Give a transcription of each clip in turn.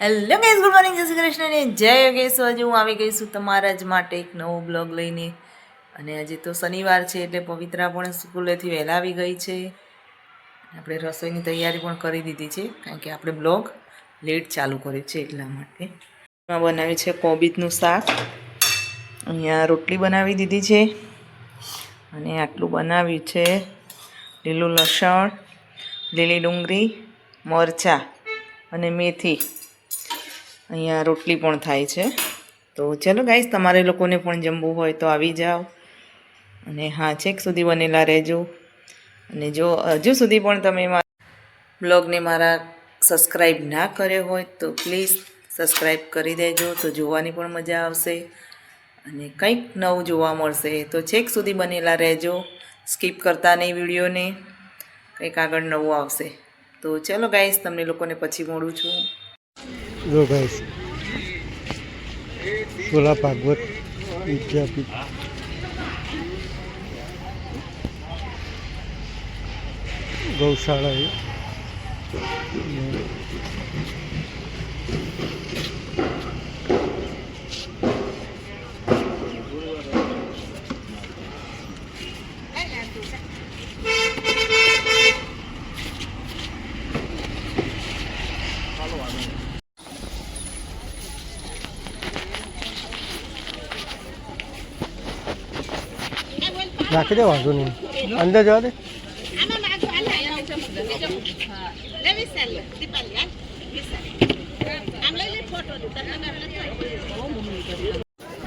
Hello guys good morning જય શ્રી કૃષ્ણ ને જય યોગેશ. આજે હું આવી ગઈ છું તમારા જ માટે એક નવો બ્લોગ લઈને. અને આજે તો શનિવાર છે એટલે પવિત્રા પણ સ્કૂલેથી વહેલા આવી ગઈ છે. આપણે રસોઈની તૈયારી પણ કરી દીધી છે, કારણ કે આપણે બ્લોગ લેટ ચાલુ કર્યો છે એટલા માટે. બનાવ્યું છે કોબીજનું શાક. અહીંયા રોટલી બનાવી દીધી છે. અને આટલું બનાવ્યું છે લીલું લસણ, લીલી ડુંગળી, મરચાં અને મેથી. અહીંયા રોટલી પણ થાય છે. તો ચલો ગાઈસ, તમારે લોકોને પણ જમવું હોય તો આવી જાઓ. અને હા, છેક સુધી બનેલા રહેજો. અને જો, હજુ સુધી પણ તમે મારા બ્લોગને મારા સબસ્ક્રાઈબ ના કર્યો હોય તો પ્લીઝ સબસ્ક્રાઈબ કરી દેજો. તો જોવાની પણ મજા આવશે. અને કંઈક નવું જોવા મળશે. તો છેક સુધી બનેલા રહેજો. સ્કીપ કરતા નહીં વિડીયોને. કંઈક આગળ નવું આવશે. તો ચલો ગાઈસ, તમને લોકોને પછી મળું છું. જો ગાઈસ સોલા ભાગવત વિદ્યાપીઠ. ગૌશાળા નાખી દે વાંધો નહીં. અંદર જવા દે.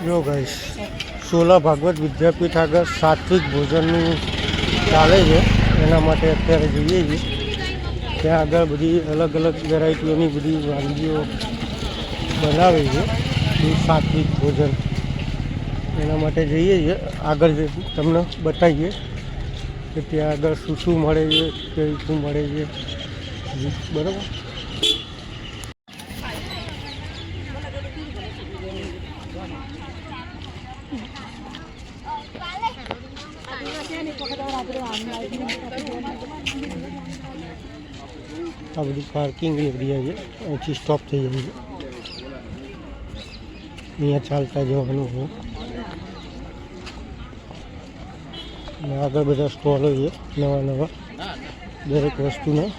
જો ગાઈશ સોલા ભાગવત વિદ્યાપીઠ આગળ સાત્વિક ભોજનનું ચાલે છે. એના માટે અત્યારે જોઈએ છીએ. ત્યાં આગળ બધી અલગ અલગ વેરાયટીઓની બધી વાનગીઓ બનાવે છે. સાત્વિક ભોજન. એના માટે જઈએ છીએ. આગળ તમને બતાવીએ કે ત્યાં આગળ શું શું મળે છે કે શું મળે છે. બરાબર? આ બધું પાર્કિંગ એરિયા છે. અહીંથી સ્ટોપ થઈ જાય છે. અહીંયા ચાલતા જવાનું હોય. અને આગળ બધા સ્ટોલો છે નવા નવા. દરેક વસ્તુના.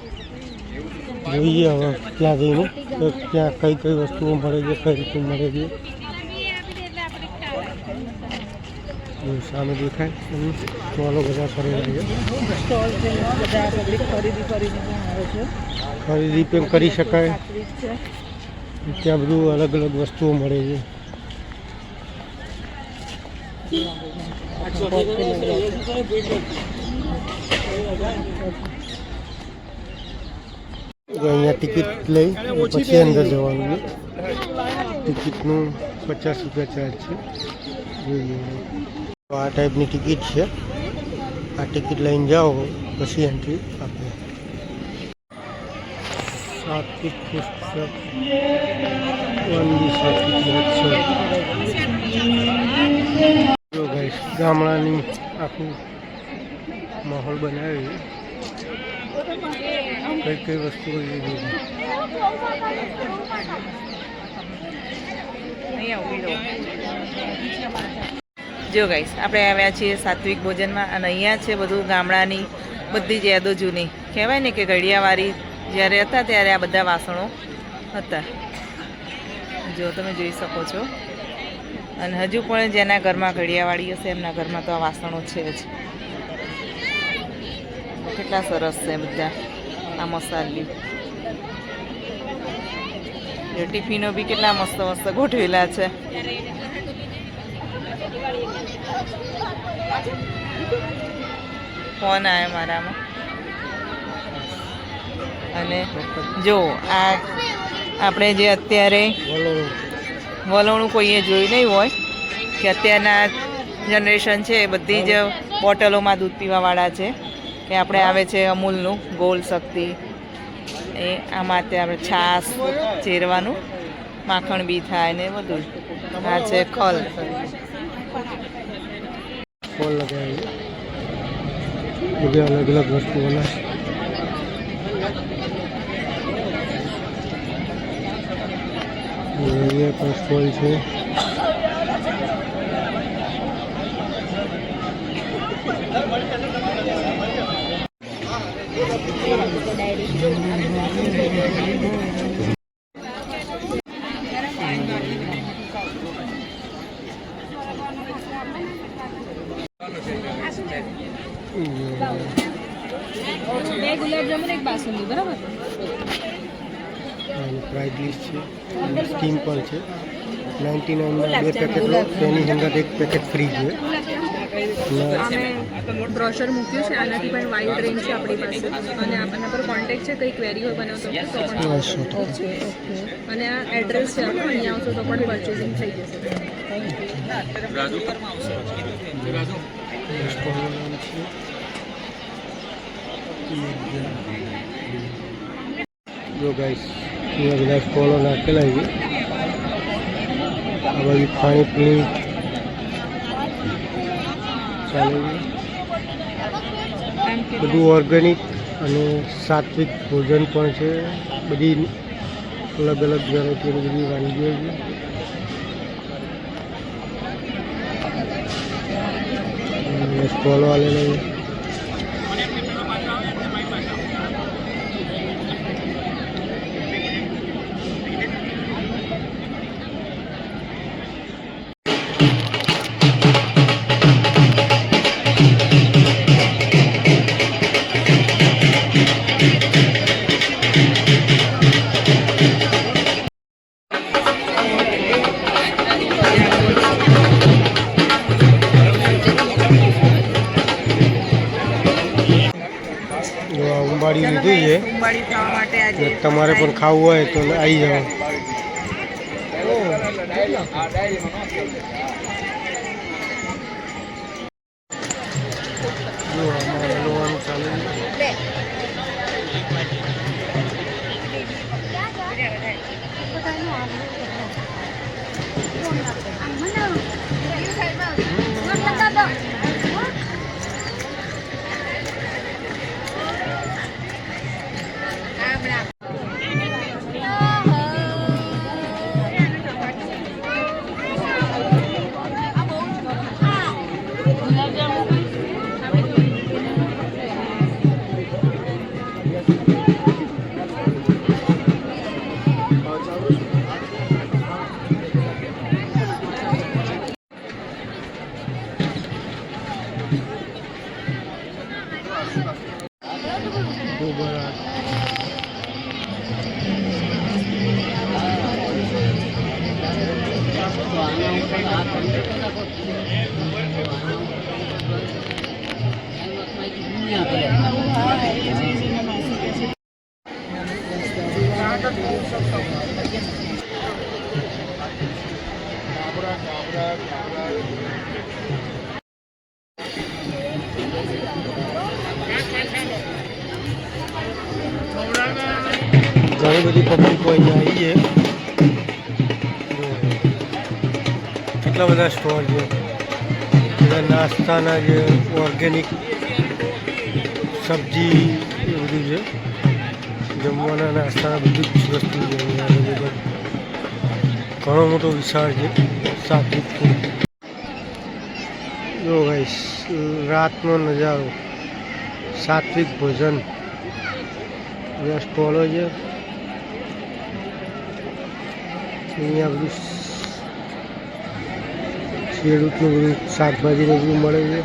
જોઈએ હવે ત્યાં જઈને ત્યાં કઈ કઈ વસ્તુઓ મળે છે કઈ રીતે મળે છે. સામે દેખાય. સ્ટોલો બધા ખરીદી પણ કરી શકાય. ત્યાં બધું અલગ અલગ વસ્તુઓ મળે છે. અહીંયા ટિકિટ લઈ પછી અંદર જવાનું છે ટિકિટનું પચાસ રૂપિયા ચાર્જ છે જોઈએ તો આ ટાઈપની ટિકિટ છે આ ટિકિટ લઈને જાઓ પછી એન્ટ્રી આપે સાત્વિક પુસ્તક વનવી સાત્વિક મહોત્સવ જો ગાઈસ ગામડાની આખું માહોલ બનાવી. કઈ કઈ વસ્તુ જો ગાઈસ આપણે આવ્યા છીએ સાત્વિક ભોજનમાં અને અહીંયા છે બધું ગામડાની બધી જ યાદો જૂની. કહેવાય ને કે ઘડિયાવાળી, જ્યારે હતા ત્યારે આ બધા વાસણો હતા. જો તમે જોઈ શકો છો. અને હજુ પણ જેના ઘરમાં ઘડિયાવાળી હશે, એમના ઘરમાં તો આ વાસણો છે જ. કેટલા સરસ છે બધા આ મસાલી. ટિફિનો બી કેટલા મસ્ત મસ્ત ગોઠવેલા છે. ફોન આવે મારામાં. અને જો આ આપણે જે અત્યારે વલણું કોઈએ જોયું નહીં હોય કે અત્યારના જનરેશન છે એ બધી જ બોટલોમાં દૂધ પીવાવાળા છે કે આપણે આવે છે અમૂલનું ગોલ શક્તિ. એ આમાં અત્યારે આપણે છાશ ચેરવાનું, માખણ બી થાય ને બધું. આ છે ખલ. અલગ અલગ વસ્તુઓના અહીંયા પણ છે. બે ગુલાબજામુન એક બાસુંદી બરાબર? પ્રાઇસ લિસ્ટ છે અને સ્કીમ પણ છે. નાઇન્ટી નાઇનના બે પેકેટ લો તેની અંદર એક પેકેટ ફ્રી છે. બ્રોશર મૂક્યું છે આનાથી પણ વાઇડ રેન્જ છે આપણી પાસે. અને આના પર કોન્ટેક્ટ છે કંઈ ક્વેરી હોય બનાવતો તો પણ ઓકે ઓકે. અને આ એડ્રેસ છે આપણું અહીંયા આવશો તો પણ પરચેસિંગ થઈ જશે. જો ગાઈસ અહીંયા બધા સ્ટોલો નાખેલા છે. આ બાજુ ખાણીપીણી ચાલે છે. બધું ઓર્ગેનિક અને સાત્વિક ભોજન પણ છે. બધી અલગ અલગ વેરાયટીની બધી વાનગીઓ છે. સ્ટોલો આવેલા છે. ઉંબાડી લીધી છે. તમારે પણ ખાવું હોય તો આવી જાઓ. જો આમાં હલવાનું કેટલા બધા સ્ટોર છે. બધા નાસ્તાના જે ઓર્ગેનિક સબ્જી એ બધું છે. જમવાના, નાસ્તાના બધું જ વસ્તુ છે ઘણો મોટો વિશાળ છે. સાત્વિક ફૂડ જો ભાઈ રાતનો નજારો. સાત્વિક ભોજન. સ્ટોલો છે. અહીંયા બધું ખેડૂતનું બધું શાકભાજીને બધું મળે છે.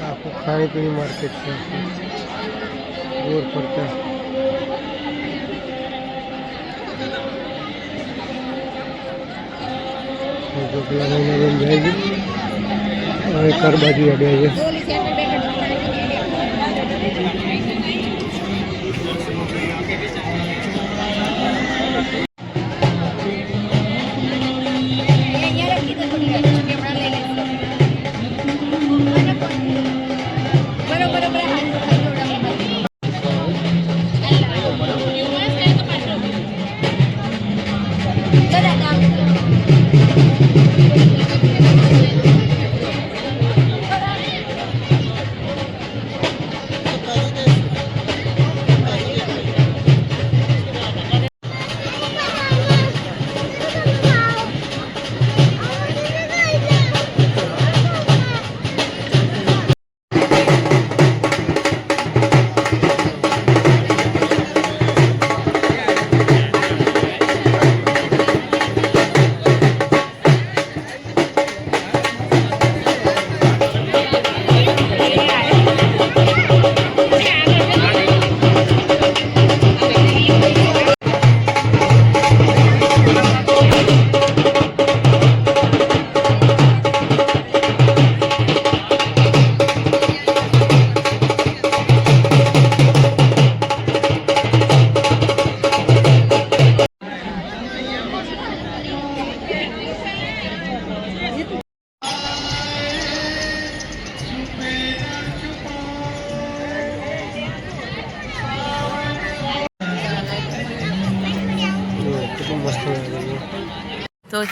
આખું ખાણીપીણી માર્કેટ છે આખું. પડતા. પેલા મહિના જાય છે. અડ્યા છે.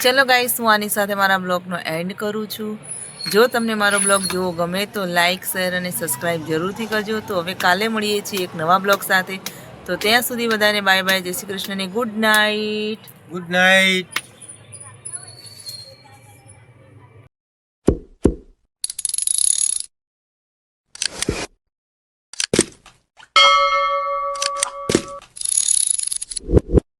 ચલો ગાઈસ હું આની સાથે મારા બ્લોગનો એન્ડ કરું છું. જો તમને મારો બ્લોગ જોવો ગમે તો લાઇક શેર અને સબસ્ક્રાઈબ જરૂરથી કરજો. તો હવે કાલે મળીએ છીએ એક નવા બ્લોગ સાથે. તો ત્યાં સુધી બધાને બાય બાય જય શ્રી કૃષ્ણને ગુડ નાઇટ ગુડ નાઇટ